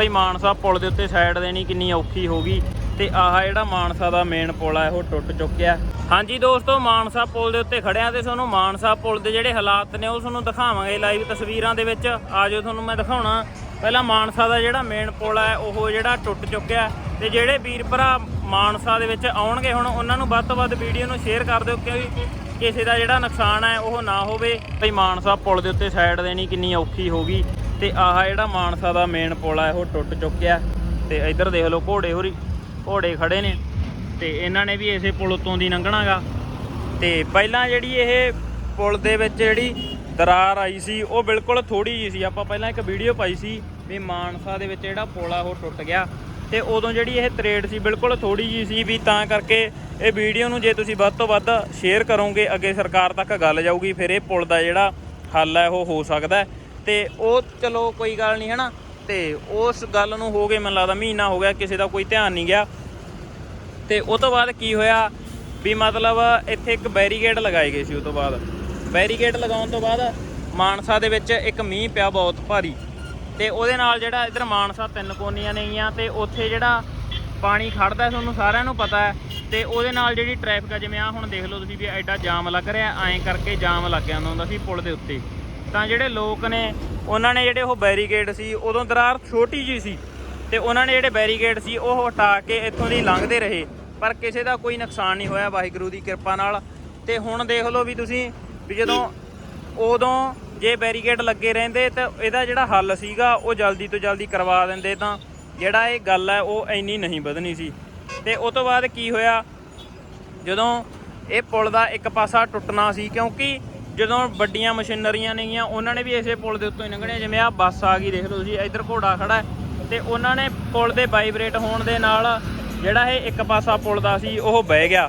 ਭਾਈ ਮਾਨਸਾ ਪੁਲ ਦੇ ਉੱਤੇ ਸਾਈਡ ਦੇਣੀ ਕਿੰਨੀ ਔਖੀ ਹੋ ਗਈ ਤੇ ਆਹ ਜਿਹੜਾ ਮਾਨਸਾ ਦਾ ਮੇਨ ਪੁਲ ਆ, ਉਹ ਟੁੱਟ ਚੁੱਕਿਆ। ਹਾਂਜੀ ਦੋਸਤੋ, ਮਾਨਸਾ ਪੁਲ ਦੇ ਉੱਤੇ ਖੜਿਆ ਤੇ ਤੁਹਾਨੂੰ ਮਾਨਸਾ ਪੁਲ ਦੇ ਜਿਹੜੇ ਹਾਲਾਤ ਨੇ, ਉਹ ਤੁਹਾਨੂੰ ਦਿਖਾਵਾਂਗੇ ਲਾਈਵ ਤਸਵੀਰਾਂ ਦੇ ਵਿੱਚ। ਆਜੋ ਤੁਹਾਨੂੰ ਮੈਂ ਦਿਖਾਉਣਾ। ਪਹਿਲਾਂ ਮਾਨਸਾ ਦਾ ਜਿਹੜਾ ਮੇਨ ਪੁਲ ਹੈ ਉਹ ਜਿਹੜਾ ਟੁੱਟ ਚੁੱਕਿਆ ਤੇ ਜਿਹੜੇ ਵੀਰ ਭਰਾ ਮਾਨਸਾ ਦੇ ਵਿੱਚ ਆਉਣਗੇ ਹੁਣ, ਉਹਨਾਂ ਨੂੰ ਵੱਧ ਤੋਂ ਵੱਧ ਵੀਡੀਓ ਨੂੰ ਸ਼ੇਅਰ ਕਰ ਦਿਓ, ਕਿਉਂਕਿ ਕਿਸੇ ਦਾ ਜਿਹੜਾ ਨੁਕਸਾਨ ਹੈ, ਉਹ ਨਾ ਹੋਵੇ। ਭਈ ਮਾਨਸਾ ਪੁਲ ਦੇ ਉੱਤੇ ਸਾਈਡ ਦੇਣੀ ਕਿੰਨੀ ਔਖੀ ਹੋ ਗਈ। ਤੇ ਆਹ ਜਿਹੜਾ ਮਾਨਸਾ ਦਾ ਮੇਨ ਪੁਲ ਹੈ ਉਹ ਟੁੱਟ ਚੁੱਕਿਆ। ਤੇ ਇੱਧਰ ਦੇਖ ਲਓ ਘੋੜੇ ਹੋਰੀ, ਘੋੜੇ ਖੜੇ ਨੇ। ਤੇ ਇਹਨਾਂ ਨੇ ਵੀ ਇਸੇ ਪੁਲ ਉੱਤੋਂ ਦੀ ਲੰਘਣਾਗਾ। ਤੇ ਪਹਿਲਾਂ ਜਿਹੜੀ ਇਹ ਪੁਲ ਦੇ ਵਿੱਚ ਜਿਹੜੀ ਦਰਾਰ ਆਈ ਸੀ, ਉਹ ਬਿਲਕੁਲ ਥੋੜੀ ਜੀ ਸੀ। ਆਪਾਂ ਪਹਿਲਾਂ ਇੱਕ ਵੀਡੀਓ ਪਾਈ ਸੀ ਵੀ ਮਾਨਸਾ ਦੇ ਵਿੱਚ ਜਿਹੜਾ ਪੁਲ ਆ, ਉਹ ਟੁੱਟ ਗਿਆ। ਤੇ ਉਦੋਂ ਜਿਹੜੀ ਇਹ ਤਰੇੜ ਸੀ, ਬਿਲਕੁਲ ਥੋੜੀ ਜੀ ਸੀ ਵੀ ਤਾਂ ਕਰਕੇ ਇਹ ਵੀਡੀਓ ਨੂੰ ਜੇ ਤੁਸੀਂ ਵੱਧ ਤੋਂ ਵੱਧ ਸ਼ੇਅਰ ਕਰੋਗੇ, ਅੱਗੇ ਸਰਕਾਰ ਤੱਕ ਗੱਲ ਜਾਊਗੀ, ਫਿਰ ਇਹ ਪੁਲ ਦਾ ਜਿਹੜਾ ਹੱਲ ਹੈ ਉਹ ਹੋ ਸਕਦਾ। ਤੇ ਉਹ ਚਲੋ ਕੋਈ ਗੱਲ ਨਹੀਂ, ਹਨਾ? ਤੇ ਉਸ ਗੱਲ ਨੂੰ ਹੋ ਗਏ, ਮੈਨੂੰ ਲੱਗਦਾ ਮਹੀਨਾ ਹੋ ਗਿਆ, ਕਿਸੇ ਦਾ ਕੋਈ ਧਿਆਨ ਨਹੀਂ ਗਿਆ। ਤੇ ਉਹ ਤੋਂ ਬਾਅਦ ਕੀ ਹੋਇਆ ਵੀ ਮਤਲਬ ਇੱਥੇ ਇੱਕ ਬੈਰੀਕੇਡ ਲਗਾਏ ਗਏ ਸੀ ਉਹ ਤੋਂ ਬਾਅਦ। ਬੈਰੀਕੇਡ ਲਗਾਉਣ ਤੋਂ ਬਾਅਦ ਮਾਨਸਾ ਦੇ ਵਿੱਚ ਇੱਕ ਮੀਂਹ ਪਿਆ ਬਹੁਤ ਭਾਰੀ। ਤੇ ਉਹਦੇ ਨਾਲ ਜਿਹੜਾ ਇੱਧਰ ਮਾਨਸਾ ਤਿੰਨ ਕੋਨੀਆਂ ਨੇਗੀਆਂ ਤੇ ਉੱਥੇ ਜਿਹੜਾ ਪਾਣੀ ਖੜਦਾ ਤੁਹਾਨੂੰ ਸਾਰਿਆਂ ਨੂੰ ਪਤਾ ਹੈ। ਤੇ ਉਹਦੇ ਨਾਲ ਜਿਹੜੀ ਟ੍ਰੈਫਿਕ ਆ, ਜਿਵੇਂ ਆ ਹੁਣ ਦੇਖ ਲਓ ਤੁਸੀਂ ਵੀ ਐਡਾ ਜਾਮ ਲੱਗ ਰਿਹਾ, ਐਂ ਕਰਕੇ ਜਾਮ ਲੱਗ ਜਾਂਦਾ ਹੁੰਦਾ ਸੀ ਪੁਲ ਦੇ ਉੱਤੇ। ਤਾਂ ਜਿਹੜੇ ਲੋਕ ਨੇ, ਉਹਨਾਂ ਨੇ ਜਿਹੜੇ ਉਹ ਬੈਰੀਕੇਡ ਸੀ, ਉਦੋਂ ਦਰਾਰ ਛੋਟੀ ਜੀ ਸੀ ਤੇ ਉਹਨਾਂ ਨੇ ਜਿਹੜੇ ਬੈਰੀਕੇਡ ਸੀ, ਉਹ ਹਟਾ ਕੇ ਇੱਥੋਂ ਦੀ ਲੰਘਦੇ ਰਹੇ। ਪਰ ਕਿਸੇ ਦਾ ਕੋਈ ਨੁਕਸਾਨ ਨਹੀਂ ਹੋਇਆ, ਵਾਹਿਗੁਰੂ ਦੀ ਕਿਰਪਾ ਨਾਲ। ਤੇ ਹੁਣ ਦੇਖ ਲਓ ਵੀ ਤੁਸੀਂ ਵੀ ਜਦੋਂ ਉਦੋਂ ਜੇ ਬੈਰੀਕੇਡ ਲੱਗੇ ਰਹਿੰਦੇ ਤਾਂ ਇਹਦਾ ਜਿਹੜਾ ਹੱਲ ਸੀਗਾ, ਉਹ ਜਲਦੀ ਤੋਂ ਜਲਦੀ ਕਰਵਾ ਦਿੰਦੇ ਤਾਂ ਜਿਹੜਾ ਇਹ ਗੱਲ ਹੈ, ਉਹ ਇੰਨੀ ਨਹੀਂ ਵਧਣੀ ਸੀ। ਤੇ ਉਸ ਤੋਂ ਬਾਅਦ ਕੀ ਹੋਇਆ? ਜਦੋਂ ਇਹ ਪੁਲ ਦਾ ਇੱਕ ਪਾਸਾ ਟੁੱਟਣਾ ਸੀ, ਕਿਉਂਕਿ ਜਦੋਂ ਵੱਡੀਆਂ ਮਸ਼ੀਨਰੀਆਂ ਨੇਗੀਆਂ, ਉਹਨਾਂ ਨੇ ਵੀ ਇਸੇ ਪੁਲ ਦੇ ਉੱਤੋਂ ਹੀ ਲੰਘਣੀਆਂ ਜਿਵੇਂ ਆ ਬੱਸ ਆ ਗਈ, ਦੇਖ ਲਓ ਤੁਸੀਂ, ਇੱਧਰ ਘੋੜਾ ਖੜਾ ਹੈ ਤੇ ਉਹਨਾਂ ਨੇ ਪੁਲ ਦੇ ਵਾਈਬ੍ਰੇਟ ਹੋਣ ਦੇ ਨਾਲ ਜਿਹੜਾ ਇਹ ਇੱਕ ਪਾਸਾ ਪੁਲ ਦਾ ਸੀ, ਉਹ ਬਹਿ ਗਿਆ।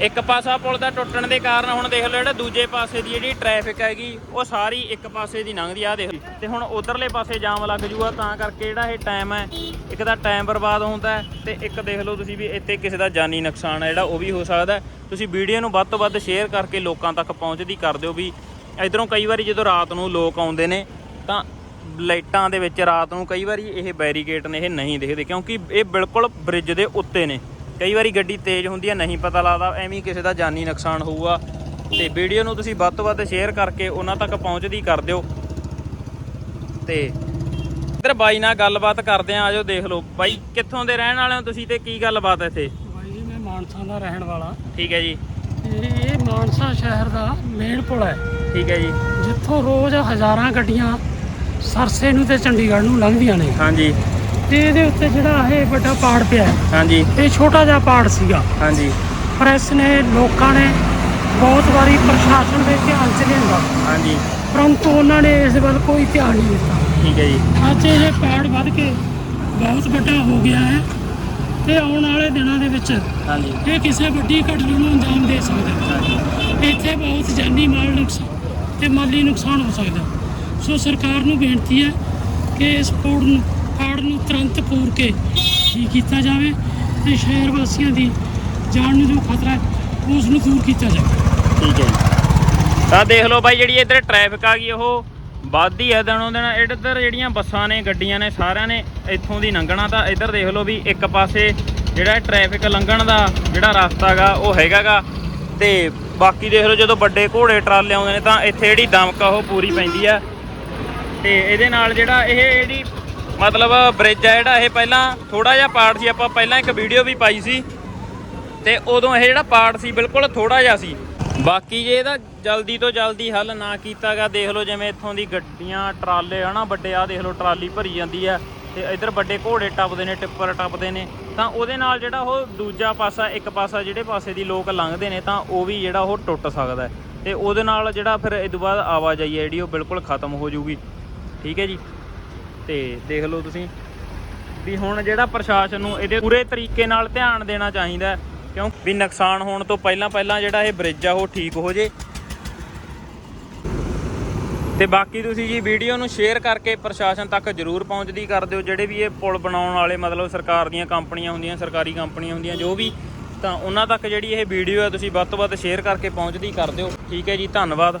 ਇੱਕ ਪਾਸਾ ਪੁਲ ਦਾ ਟੁੱਟਣ ਦੇ ਕਾਰਨ ਹੁਣ ਦੇਖ ਲਓ ਜਿਹੜਾ ਦੂਜੇ ਪਾਸੇ ਦੀ ਜਿਹੜੀ ਟ੍ਰੈਫਿਕ ਹੈਗੀ, ਉਹ ਸਾਰੀ ਇੱਕ ਪਾਸੇ ਦੀ ਲੰਘਦੀ ਆ ਦੇਖ ਤੇ ਹੁਣ ਉਧਰਲੇ ਪਾਸੇ ਜਾਮ ਲੱਗ ਜੂਗਾ ਤਾਂ ਕਰਕੇ ਜਿਹੜਾ ਇਹ ਟਾਈਮ ਹੈ, ਇੱਕ ਤਾਂ ਟਾਈਮ ਬਰਬਾਦ ਹੁੰਦਾ ਹੈ ਤੇ ਇੱਕ ਦੇਖ ਲਓ ਤੁਸੀਂ ਵੀ ਇੱਥੇ ਕਿਸੇ ਦਾ ਜਾਨੀ ਨੁਕਸਾਨ ਹੈ, ਜਿਹੜਾ ਉਹ ਵੀ ਹੋ ਸਕਦਾ ਤੁਸੀਂ ਵੀਡੀਓ ਨੂੰ ਵੱਧ ਤੋਂ ਵੱਧ ਸ਼ੇਅਰ ਕਰਕੇ ਲੋਕਾਂ ਤੱਕ ਪਹੁੰਚਦੀ ਕਰ ਦਿਓ ਵੀ, ਇਧਰੋਂ ਕਈ ਵਾਰੀ ਜਦੋਂ ਰਾਤ ਨੂੰ ਲੋਕ ਆਉਂਦੇ ਨੇ, ਤਾਂ ਲਾਈਟਾਂ ਦੇ ਵਿੱਚ ਰਾਤ ਨੂੰ ਕਈ ਵਾਰੀ ਇਹ ਬੈਰੀਕੇਡ ਨੇ, ਇਹ ਨਹੀਂ ਦਿਖਦੇ, ਕਿਉਂਕਿ ਇਹ ਬਿਲਕੁਲ ਬ੍ਰਿਜ ਦੇ ਉੱਤੇ ਨੇ। ਕਈ ਵਾਰੀ ਗੱਡੀ ਤੇਜ਼ ਹੁੰਦੀ ਹੈ ਨਹੀਂ ਪਤਾ ਲੱਗਦਾ ਐਵੇਂ ਕਿਸੇ ਦਾ ਜਾਨੀ ਨੁਕਸਾਨ ਹੋਊਗਾ। ਤੇ ਵੀਡੀਓ ਨੂੰ ਤੁਸੀਂ ਵੱਧ ਤੋਂ ਵੱਧ ਸ਼ੇਅਰ ਕਰਕੇ ਉਹਨਾਂ ਤੱਕ ਪਹੁੰਚਦੀ ਕਰ ਦਿਓ। ਤੇ ਇੱਧਰ ਬਾਈ ਨਾਲ ਗੱਲਬਾਤ ਕਰਦੇ ਆਂ ਆਜੋ ਦੇਖ ਲਓ। ਬਾਈ ਕਿੱਥੋਂ ਦੇ ਰਹਿਣ ਵਾਲੇ ਹੋ ਤੁਸੀਂ ਤੇ ਕੀ ਗੱਲਬਾਤ ਇੱਥੇ? ਬਾਈ ਜੀ ਮੈਂ ਮਾਨਸਾ ਦਾ ਰਹਿਣ ਵਾਲਾ। ਠੀਕ ਹੈ ਜੀ। ਇਹ ਮਾਨਸਾ ਸ਼ਹਿਰ ਦਾ ਮੇਨ ਪੁਲ ਹੈ। ਠੀਕ ਹੈ ਜੀ। ਜਿੱਥੋਂ ਰੋਜ਼ ਹਜ਼ਾਰਾਂ ਗੱਡੀਆਂ ਸਰਸੇ ਨੂੰ ਤੇ ਚੰਡੀਗੜ੍ਹ ਨੂੰ ਲੰਘਦੀਆਂ ਨੇ। ਹਾਂਜੀ। ਤੇ ਇਹਦੇ ਉੱਤੇ ਜਿਹੜਾ ਇਹ ਵੱਡਾ ਪਾੜ ਪਿਆ ਹੈ, ਹਾਂਜੀ। ਇਹ ਛੋਟਾ ਜਿਹਾ ਪਾੜ ਸੀਗਾ। ਹਾਂਜੀ। ਪ੍ਰੈਸ ਨੇ ਲੋਕਾਂ ਨੇ ਬਹੁਤ ਵਾਰੀ ਪ੍ਰਸ਼ਾਸਨ ਦੇ ਧਿਆਨ ਚ ਲਿਆਂਦਾ। ਹਾਂਜੀ। ਪਰੰਤੂ ਉਹਨਾਂ ਨੇ ਇਸ ਵੱਲ ਕੋਈ ਧਿਆਨ ਨਹੀਂ ਦਿੱਤਾ। ਠੀਕ ਹੈ ਜੀ। ਅੱਜ ਇਹ ਪਾੜ ਵੱਧ ਕੇ ਬਹੁਤ ਵੱਡਾ ਹੋ ਗਿਆ ਹੈ ਤੇ ਆਉਣ ਵਾਲੇ ਦਿਨਾਂ ਦੇ ਵਿੱਚ ਹਾਂਜੀ। ਇਹ ਕਿਸੇ ਵੱਡੀ ਘਟਨਾ ਨੂੰ ਅੰਜਾਮ ਦੇ ਸਕਦਾ ਹੈ। ਹਾਂਜੀ। ਇੱਥੇ ਬਹੁਤ ਜਾਨੀ ਮਾਲ ਨੁਕਸਾਨ ਤੇ ਮਾਲੀ ਨੁਕਸਾਨ ਹੋ ਸਕਦਾ ਸੋ ਸਰਕਾਰ ਨੂੰ ਬੇਨਤੀ ਹੈ ਕਿ ਇਸ ਪੌੜ ਨੂੰ ਪਾੜ ਨੂੰ ਤੁਰੰਤ ਪੂਰ ਕੇ ਠੀਕ ਕੀਤਾ ਜਾਵੇ ਤੇ ਸ਼ਹਿਰ ਵਾਸੀਆਂ ਦੀ ਜਾਨ ਨੂੰ ਜੋ ਖਤਰਾ ਹੈ, ਉਸ ਨੂੰ ਦੂਰ ਕੀਤਾ ਜਾਵੇ। ਠੀਕ ਹੈ ਜੀ। ਤਾਂ ਦੇਖ ਲਓ ਬਾਈ, ਜਿਹੜੀ ਇੱਧਰ ਟ੍ਰੈਫਿਕ ਆ ਗਈ, ਉਹ ਵੱਧਦੀ ਹੈ ਦਿਨੋਂ ਦਿਨ। ਇੱਧਰ ਜਿਹੜੀਆਂ ਬੱਸਾਂ ਨੇ, ਗੱਡੀਆਂ ਨੇ, ਸਾਰਿਆਂ ਨੇ ਇੱਥੋਂ ਦੀ ਲੰਘਣਾ। ਤਾਂ ਇੱਧਰ ਦੇਖ ਲਓ ਵੀ ਇੱਕ ਪਾਸੇ ਜਿਹੜਾ ਟ੍ਰੈਫਿਕ ਲੰਘਣ ਦਾ ਜਿਹੜਾ ਰਸਤਾ ਗਾ ਉਹ ਹੈਗਾਗਾ। ਤੇ ਬਾਕੀ ਦੇਖ ਲਓ, ਜਦੋਂ ਵੱਡੇ ਘੋੜੇ ਟਰਾਲੇ ਆਉਂਦੇ ਨੇ, ਤਾਂ ਇੱਥੇ ਜਿਹੜੀ ਦਮਕ ਆ, ਉਹ ਪੂਰੀ ਪੈਂਦੀ ਆ। ਤੇ ਇਹਦੇ ਨਾਲ ਜਿਹੜਾ ਇਹ ਜਿਹੜੀ ਮਤਲਬ ਬ੍ਰਿਜ ਹੈ ਜਿਹੜਾ, ਇਹ ਪਹਿਲਾਂ ਥੋੜਾ ਜਿਹਾ ਪਾਰਟ ਸੀ, ਆਪਾਂ ਪਹਿਲਾਂ ਇੱਕ ਵੀਡੀਓ ਵੀ ਪਾਈ ਸੀ। ਤੇ ਉਦੋਂ ਇਹ ਜਿਹੜਾ ਪਾਰਟ ਸੀ, ਬਿਲਕੁਲ ਥੋੜਾ ਜਿਹਾ ਸੀ। ਬਾਕੀ ਜੇ ਇਹਦਾ ਜਲਦੀ ਤੋਂ ਜਲਦੀ ਹੱਲ ਨਾ ਕੀਤਾ ਗਿਆ ਦੇਖ ਲਓ ਜਿਵੇਂ ਇੱਥੋਂ ਦੀ ਗੱਡੀਆਂ, ਟਰਾਲੇ, ਹਨਾ, ਵੱਡੇ ਆ ਦੇਖ ਲਓ, ਟਰਾਲੀ ਭਰੀ ਜਾਂਦੀ ਆ, ਤੇ ਇੱਧਰ ਵੱਡੇ ਘੋੜੇ ਟੱਪਦੇ ਨੇ, ਟਿੱਪਰ ਟੱਪਦੇ ਨੇ, ਤਾਂ ਉਹਦੇ ਨਾਲ ਜਿਹੜਾ ਉਹ ਦੂਜਾ ਪਾਸਾ, ਇੱਕ ਪਾਸਾ ਜਿਹੜੇ ਪਾਸੇ ਦੀ ਲੋਕ ਲੰਘਦੇ ਨੇ, ਤਾਂ ਉਹ ਵੀ ਜਿਹੜਾ ਉਹ ਟੁੱਟ ਸਕਦਾ ਹੈ। ਤੇ ਉਹਦੇ ਨਾਲ ਜਿਹੜਾ ਫਿਰ ਇਹ ਤੋਂ ਬਾਅਦ ਆਵਾਜਾਈ ਹੈ ਜਿਹੜੀ, ਉਹ ਬਿਲਕੁਲ ਖਤਮ ਹੋ ਜਾਊਗੀ। ਠੀਕ ਹੈ ਜੀ? ਤੇ ਦੇਖ ਲਓ ਤੁਸੀਂ ਵੀ ਹੁਣ ਜਿਹੜਾ ਪ੍ਰਸ਼ਾਸਨ ਨੂੰ ਇਹਦੇ ਪੂਰੇ ਤਰੀਕੇ ਨਾਲ ਧਿਆਨ ਦੇਣਾ ਚਾਹੀਦਾ ਕਿਉਂ ਵੀ ਨੁਕਸਾਨ ਹੋਣ ਤੋਂ ਪਹਿਲਾਂ ਪਹਿਲਾਂ ਜਿਹੜਾ ਇਹ ਬ੍ਰਿਜ ਆ, ਉਹ ਠੀਕ ਹੋ ਜੇ। ਤੇ ਬਾਕੀ ਤੁਸੀਂ ਜੀ ਵੀਡੀਓ ਨੂੰ ਸ਼ੇਅਰ ਕਰਕੇ ਪ੍ਰਸ਼ਾਸਨ ਤੱਕ ਜਰੂਰ ਪਹੁੰਚਦੀ ਕਰ ਦਿਓ। ਜਿਹੜੇ ਵੀ ਇਹ ਪੁਲ ਬਣਾਉਣ ਵਾਲੇ, ਮਤਲਬ ਸਰਕਾਰ ਦੀਆਂ ਕੰਪਨੀਆਂ ਹੁੰਦੀਆਂ, ਸਰਕਾਰੀ ਕੰਪਨੀਆਂ ਹੁੰਦੀਆਂ, ਜੋ ਵੀ, ਤਾਂ ਉਹਨਾਂ ਤੱਕ ਜਿਹੜੀ ਇਹ ਵੀਡੀਓ ਹੈ ਤੁਸੀਂ ਵੱਧ ਤੋਂ ਵੱਧ ਸ਼ੇਅਰ ਕਰਕੇ ਪਹੁੰਚਦੀ ਕਰ ਦਿਓ। ਠੀਕ ਹੈ ਜੀ, ਧੰਨਵਾਦ।